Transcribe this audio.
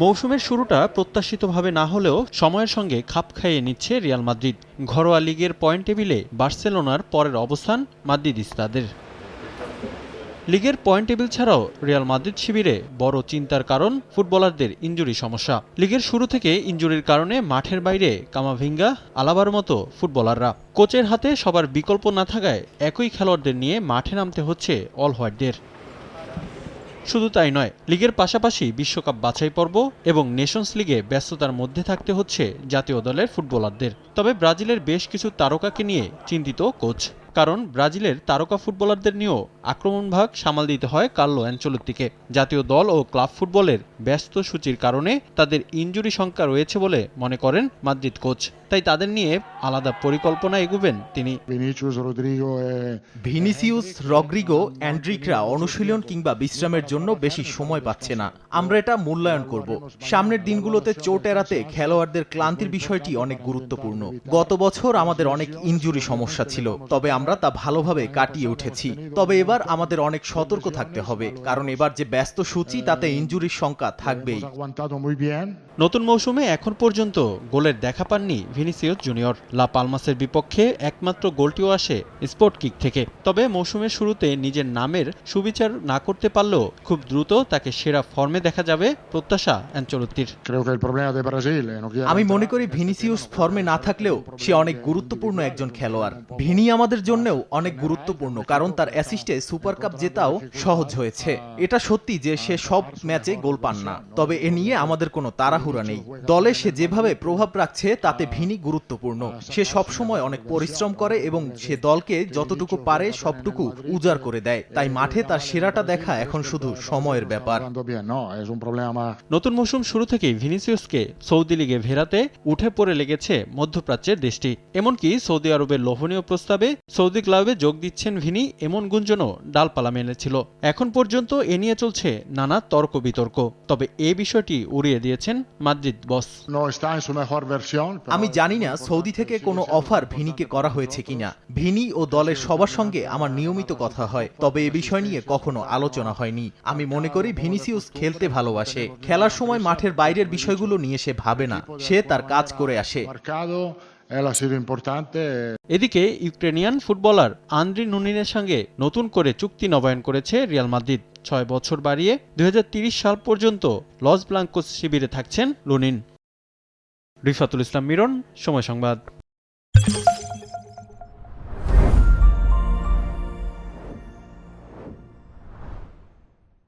মৌসুমের শুরুটা প্রত্যাশিতভাবে না হলেও সময়ের সঙ্গে খাপ খাইয়ে নিচ্ছে রিয়াল মাদ্রিদ। ঘরোয়া লিগের পয়েন্ট টেবিলে বার্সেলোনার পরের অবস্থান মাদ্রিদিস্তাদের লিগের পয়েন্ট টেবিল ছাড়াও রিয়াল মাদ্রিদ শিবিরে বড় চিন্তার কারণ ফুটবলারদের ইঞ্জুরি সমস্যা। লিগের শুরু থেকে ইঞ্জুরির কারণে মাঠের বাইরে কামাভিঙ্গা, আলাবার মতো ফুটবলাররা। কোচের হাতে সবার বিকল্প না থাকায় একই খেলোয়াড়দের নিয়ে মাঠে নামতে হচ্ছে অল হোয়াইটদের। শুধু তাই নয়, লিগের পাশাপাশি বিশ্বকাপ বাছাই পর্ব এবং নেশনস লিগে ব্যস্ততার মধ্যে থাকতে হচ্ছে জাতীয় দলের ফুটবলারদের। তবে ব্রাজিলের বেশ কিছু তারকাকে নিয়ে চিন্তিত কোচ, কারণ ব্রাজিলের তারকা ফুটবলারদের নিয়েও আক্রমণ ভাগ সামাল দিতে হয় কার্লো অ্যাঞ্চলত্তিকে জাতীয় দল ও ক্লাব ফুটবলের ব্যস্ত সূচির কারণে তাদের ইনজুরি সংখ্যা রয়েছে বলে মনে করেন মাদ্রিদ কোচ। তাই তাদের নিয়ে আলাদা পরিকল্পনা এগুবেন তিনি। Vinicius, Rodrigo e Vinicius Rodrigo অ্যান্ড্রিকরা অনুশীলন কিংবা বিশ্রামের জন্য বেশি সময় পাচ্ছে না। আমরা এটা মূল্যায়ন করব। সামনের দিনগুলোতে চোট এড়াতে খেলোয়াড়দের ক্লান্তির বিষয়টি অনেক গুরুত্বপূর্ণ। গত বছর আমাদের অনেক ইনজুরি সমস্যা ছিল। তবে আমরা তা ভালোভাবে কাটিয়ে উঠেছি। তবে এবার আমাদের অনেক সতর্ক থাকতে হবে। কারণ এবার যে ব্যস্ত সূচি তাতে ইনজুরির সংখ্যা থাকবেই. নতুন মৌসুমে এখন পর্যন্ত গোলের দেখা পাননি ভিনিসিয়াস জুনিয়র। লা পালমাসের বিপক্ষে একমাত্র গোলটিও আসে স্পোর্ট কিক থেকে। তবে মৌসুমের শুরুতে নিজের নামের সুবিচার না করতে পারলেও খুব দ্রুত তাকে সেরা ফর্মে দেখা যাবে প্রত্যাশা অ্যাঞ্চলত্তির। Eh, আমি মনে করি ভিনিসিউস ফর্মে না থাকলেও সে অনেক গুরুত্বপূর্ণ একজন খেলোয়াড়। ভিনি আমাদের জন্যও অনেক গুরুত্বপূর্ণ কারণ তার অ্যাসিস্টে সুপার কাপ জেতাও সহজ হয়েছে। এটা সত্যি যে সে সব ম্যাচে গোল পান না। তবে এ নিয়ে আমাদের কোনো তাড়াহুড়া নেই। দলে সে যেভাবে প্রভাব রাখছে তাতে ভিনি গুরুত্বপূর্ণ। সে সব সময় অনেক পরিশ্রম করে এবং সে দলকে যতটুকু পারে সবটুকু উজাড় করে দেয়। তাই মাঠে তার সেরাটা দেখা এখন শুধু সময়ের ব্যাপার. নতুন মৌসুম শুরু থেকেই ভিনিসিয়াসকে সৌদি লিগে ভেরাতে উঠে পড়ে লেগেছে মধ্যপ্রাচ্যের দেশটি। এমনকি সৌদি আরবের লোভনীয় প্রস্তাবে সৌদি ক্লাবে যোগ দিচ্ছেন ভিনি এমন গুঞ্জনও ডালপালা মেলেছিল। এখন পর্যন্ত এ নিয়ে চলছে নানা তর্ক বিতর্ক তবে এ বিষয়টি উড়িয়ে দিয়েছেন মাদ্রিদ বস। আমি জানি না সৌদি থেকে কোনো অফার ভিনিকে করা হয়েছে কিনা। ভিনি ও দলের সবার সঙ্গে আমার নিয়মিত কথা হয়, তবে এ বিষয় নিয়ে কখনো আলোচনা হয়নি। আমি মনে করি ভিনিসিউস খেলতে ভালোবাসে। খেলার সময় মাঠের বাইরের বিষয়গুলো নিয়ে সে ভাবে না। সে তার কাজ করে আসে. এদিকে ইউক্রেনিয়ান ফুটবলার আন্দ্রি নুনিনের সঙ্গে নতুন করে চুক্তি নবায়ন করেছে রিয়াল মাদ্রিদ। ছয় বছর বাড়িয়ে দুই সাল পর্যন্ত লস ব্লাঙ্কোস শিবিরে থাকছেন লুনিন রিফাতুল ইসলাম মিরন সময় সংবাদ।